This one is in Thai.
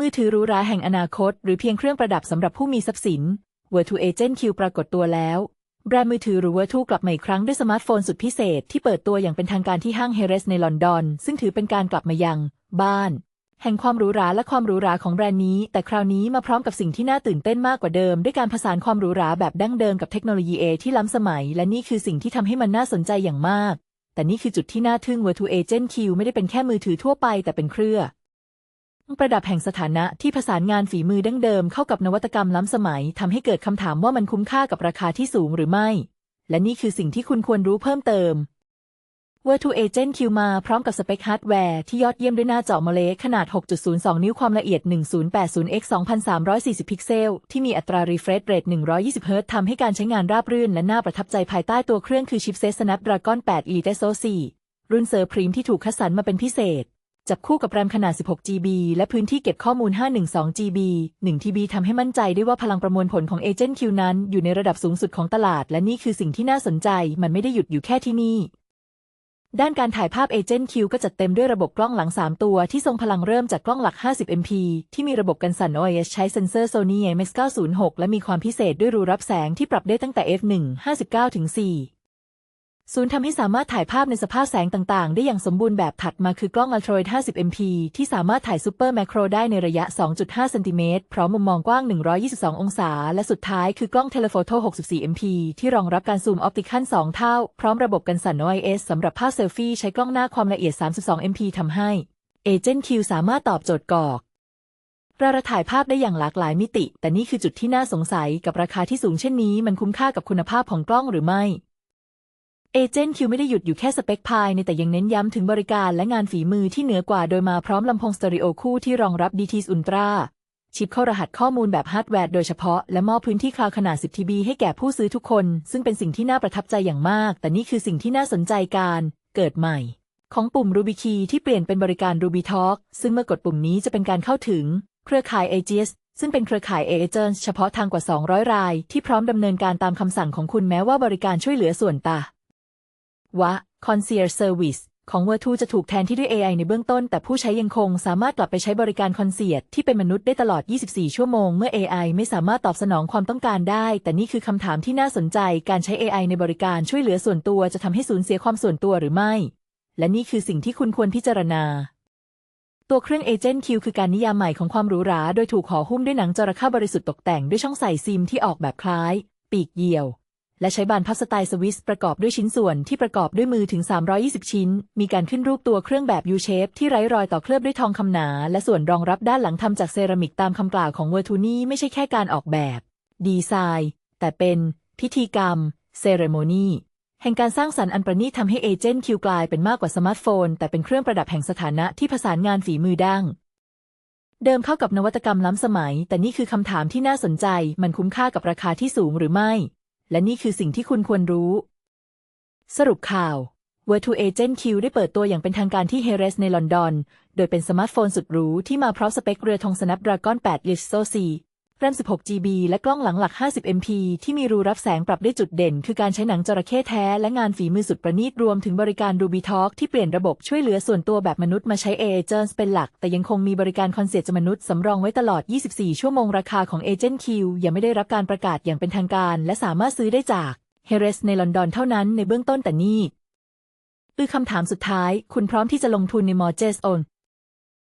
มือถือหรูหราแห่งอนาคต หรือเพียงเครื่องประดับสำหรับผู้มีทรัพย์สิน Virtu Agent Q ปรากฏตัวแล้ว แบรนด์มือถือหรือ Virtu กลับมาอีกครั้งด้วยสมาร์ทโฟนสุดพิเศษที่เปิดตัวอย่างเป็นทางการที่ห้างเฮเรสในลอนดอน ซึ่งถือเป็นการกลับมายัง บ้าน แห่งความหรูหราและความหรูหราของแบรนด์นี้ แต่คราวนี้มาพร้อมกับสิ่งที่น่าตื่นเต้นมากกว่าเดิม ด้วยการผสานความหรูหราแบบดั้งเดิมกับเทคโนโลยี A ที่ล้ำสมัย และนี่คือสิ่งที่ทำให้มันน่าสนใจอย่างมาก แต่นี่คือจุดที่น่าทึ่ง Virtu Agent Q ไม่ได้เป็นแค่มือถือทั่วไป แต่เป็นเครือ ประดับแห่งสถานะที่ผสานงานฝีมือดั้งเดิมเข้ากับนวัตกรรมล้ำสมัยทำให้เกิดคำถามว่ามันคุ้มค่ากับราคาที่สูงหรือไม่ และนี่คือสิ่งที่คุณควรรู้เพิ่มเติม Virtu Agent Q มาพร้อมกับสเปคฮาร์ดแวร์ที่ยอดเยี่ยมด้วยหน้าจอ AMOLED ขนาด 6.02 นิ้วความละเอียด 1080x 2340 พิกเซล ที่มีอัตรา refresh rate 120 เฮิรตซ์ทำให้การใช้งานราบรื่นและน่าประทับใจภายใต้ตัวเครื่องคือชิปเซต Snapdragon 8 Elite SoC รุ่นเซอร์พรีมที่ถูกคัดสรรมาเป็นพิเศษ จับคู่กับแรมขนาด 16 GB และพื้นที่เก็บข้อมูล 512 GB 1 TB ทำให้มั่นใจได้ว่าพลังประมวลผลของ Agent Q นั้น อยู่ในระดับสูงสุดของตลาด และนี่คือสิ่งที่น่าสนใจ มันไม่ได้หยุดอยู่แค่ที่นี่ ด้านการถ่ายภาพ Agent Q ก็จัดเต็มด้วยระบบกล้องหลัง 3 ตัว ที่ทรงพลังเริ่มจากกล้องหลัก 50 MP ที่มีระบบกันสั่น OIS ใช้เซ็นเซอร์ Sony IMX906 และมีความพิเศษด้วยรูรับแสงที่ปรับได้ตั้งแต่ f1 59ถึง4 ศูนย์ทำให้สามารถถ่ายภาพในสภาพแสงต่างๆ ได้อย่างสมบูรณ์แบบถัดมาคือกล้อง Ultra Wide 50 MP ที่สามารถถ่ายซูเปอร์แมโครได้ในระยะ 2.5 เซนติเมตรพร้อมมุมมองกว้าง 122 องศา และสุดท้ายคือกล้อง Telephoto 64 MP ที่รองรับการซูมออปติคัล2 เท่า พร้อมระบบกันสั่น OIS สำหรับภาพเซลฟี่ใช้กล้องหน้าความละเอียด 32 MP ทำให้ Agent Q สามารถตอบโจทย์กอกเราถ่ายภาพได้อย่างหลากหลายมิติ แต่นี่คือจุดที่น่าสงสัยกับราคาที่สูงเช่นนี้ มันคุ้มค่ากับคุณภาพของกล้องหรือไม่ เอเจนต์คิวไม่ได้หยุดอยู่แค่สเปคภายในแต่ยังเน้นย้ำถึงบริการและงานฝีมือที่เหนือกว่าโดยมาพร้อมลำโพงสเตอริโอคู่ที่รองรับ DTS Ultra ชิปเข้ารหัสข้อมูลแบบฮาร์ดแวร์โดยเฉพาะ และมอบพื้นที่คลาวขนาด 10 TB ให้แก่ผู้ซื้อทุกคน ซึ่งเป็นสิ่งที่น่าประทับใจอย่างมาก แต่นี่คือสิ่งที่น่าสนใจการเกิดใหม่ ของปุ่ม Ruby Key ที่เปลี่ยนเป็นบริการ Ruby Talk ซึ่งเมื่อกดปุ่มนี้จะเป็นการเข้าถึง เครือข่าย AGS ซึ่งเป็นเครือข่าย Agents เฉพาะทางกว่า 200 ราย ที่พร้อมดำเนินการตามคำสั่งของคุณแม้ว่าบริการช่วยเหลือส่วนตา วะ Concierge Service ของ Virtu จะถูกแทนที่ด้วย AI ในเบื้องต้น แต่ผู้ใช้ยังคงสามารถกลับไปใช้บริการคอนเซียร์ที่เป็นมนุษย์ได้ตลอด 24 ชั่วโมง เมื่อ AI ไม่สามารถตอบสนองความต้องการได้ แต่นี่คือคำถามที่น่าสนใจ การใช้ AI ในบริการช่วยเหลือส่วนตัวจะทำให้สูญเสียความส่วนตัวหรือไม่ และนี่คือสิ่งที่คุณควรพิจารณา ตัวเครื่อง Agent Q คือการนิยามใหม่ของความหรูหรา โดยถูกห่อหุ้มด้วยหนังจระเข้บริสุทธิ์ตกแต่งด้วยช่องใส่ซิมที่ออกแบบคล้าย ปีกเหยี่ยว และใช้บานพับสไตล์สวิสประกอบด้วยชิ้นส่วนที่ประกอบด้วยมือถึง 320 ชิ้น มีการขึ้นรูปตัวเครื่องแบบ U shape ที่ไร้รอยต่อเคลือบด้วยทองคำหนา และส่วนรองรับด้านหลังทำจากเซรามิกตามคำกล่าวของเวอร์ทูนี่ไม่ใช่แค่การออกแบบ ดีไซน์ แต่เป็นพิธีกรรม เซเรโมนีแห่งการสร้างสรรค์อันประณีตทำให้เอเจนต์คิวกลายเป็นมากกว่าสมาร์ทโฟน แต่เป็นเครื่องประดับแห่งสถานะที่ผสานงานฝีมือดั้งเดิมเข้ากับนวัตกรรมล้ำสมัย แต่นี่คือคำถามที่น่าสนใจ มันคุ้มค่ากับราคาที่สูงหรือไม่ และนี่คือสิ่งที่คุณควรรู้ สรุปข่าว Virtu Agent Q ได้เปิดตัวอย่างเป็นทางการที่เฮเรสในลอนดอน โดยเป็นสมาร์ทโฟนสุดหรูที่มาพร้อมสเปคเรือธง Snapdragon 8 Elite SoC แรม 16 GB และกล้องหลังหลัก 50 MP ที่มีรูรับแสงปรับได้จุดเด่น คือการใช้หนังจระเข้แท้และงานฝีมือสุดประณีตรวมถึงบริการ Ruby Talk ที่เปลี่ยนระบบช่วยเหลือส่วนตัวแบบมนุษย์มาใช้ Agents เป็นหลัก แต่ยังคงมีบริการคอนเซียร์มนุษย์สำรองไว้ตลอด 24 ชั่วโมงราคาของ Agent Q ยังไม่ได้รับการประกาศอย่างเป็นทางการ และสามารถซื้อได้จากเฮเรสในลอนดอนเท่านั้นในเบื้องต้นแต่นี่คือคำถามสุดท้าย คุณพร้อมที่จะลงทุนในมอร์เจสโอน